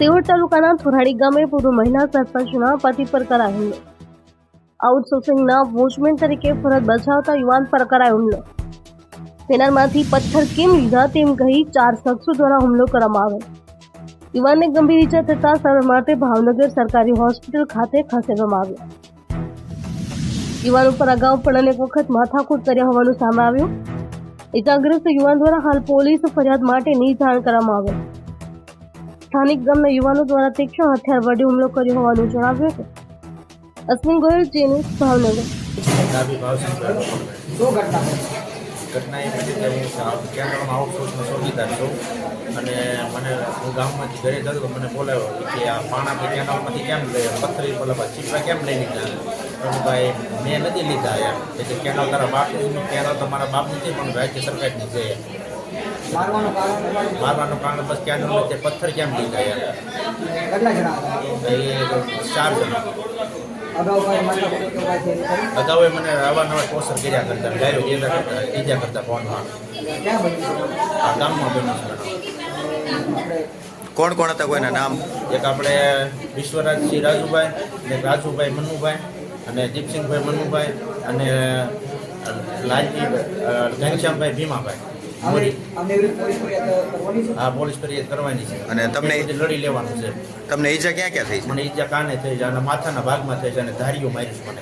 સિહોર તાલુકાના થોરાડી ગામે પૂર્વ મહિલા સરપંચના પતિ પર કરાયો હુમલો. આઉટસોર્સિંગના વોચમેન તરીકે ફરજ બજાવતા યુવાન પર કરાયો હુમલો. તેનામાંથી પથ્થર કેમ લીધા તેમ કહી ચાર શખ્સો દ્વારા હુમલો કરવામાં આવ્યો. યુવાનને ગંભીર ઈજા થતા સારવાર માટે ભાવનગર સરકારી હોસ્પિટલ ખાતે ખસેડવામાં આવ્યો. યુવાન ઉપર અગાઉ પણ અનેક વખત માથાકૂટ કર્યા હોવાનું સામે આવ્યું. ઇજાગ્રસ્ત યુવાન દ્વારા હાલ પોલીસ ફરિયાદ માટેની જાણ કરવામાં આવે. સ્થાનિક ગામના યુવાનો દ્વારા તીક્ષ્ણ હથિયાર વડે હુમલો કર્યો હોવાનું જણાવ્યું હતું. અશ્વિન ગોયલ જેનું ભાવનગર. શું ઘટના ઘટના એ બધી કે હું આ કેરળમાં છું અને મને હું ગામમાંથી ઘરે જતો મને બોલાવ્યો કે આ પાણા કેનાલમાંથી કેમ લઈ બોલા ચીપડા કેમ લઈ લીધા? ભાઈ મેં નથી લીધા એમ. એટલે કેનાલ તારા બાપની કેનાલ તમારા બાપ નથી પણ રાજ્ય સરકારની છે. મારવાનું કારણ મારવાનું કારણ બસ કેનાલ તે પથ્થર કેમ લીધા એમ. કેટલા જણા હતા એ ચાર જણા. અગાઉ મને અવારનવાર ટોસર કર્યા કરતા ગાયો ગેલા કરતા ત્રીજા કરતા ફોનમાં. આ ગામમાં બન્યું છે કોણ કોણ હતા કોઈના નામ? એક આપણે વિશ્વરાજસિંહ રાજુભાઈ ને રાજુભાઈ મનુભાઈ અને દીપસિંહભાઈ મનુભાઈ અને લાલજી ઘનશ્યામભાઈ ભીમાભાઈ. પોલીસ ફરિયાદ કરવાની છે? આ પોલીસ ફરિયાદ કરવાની છે. અને તમને- લડી લેવાનું છે. તમને ઈજા ક્યાં ક્યાં થઈ છે? મને ઈજા કાને થઈ છે અને માથાના ભાગમાં થઈ છે અને ધારીઓ મારી છે મને.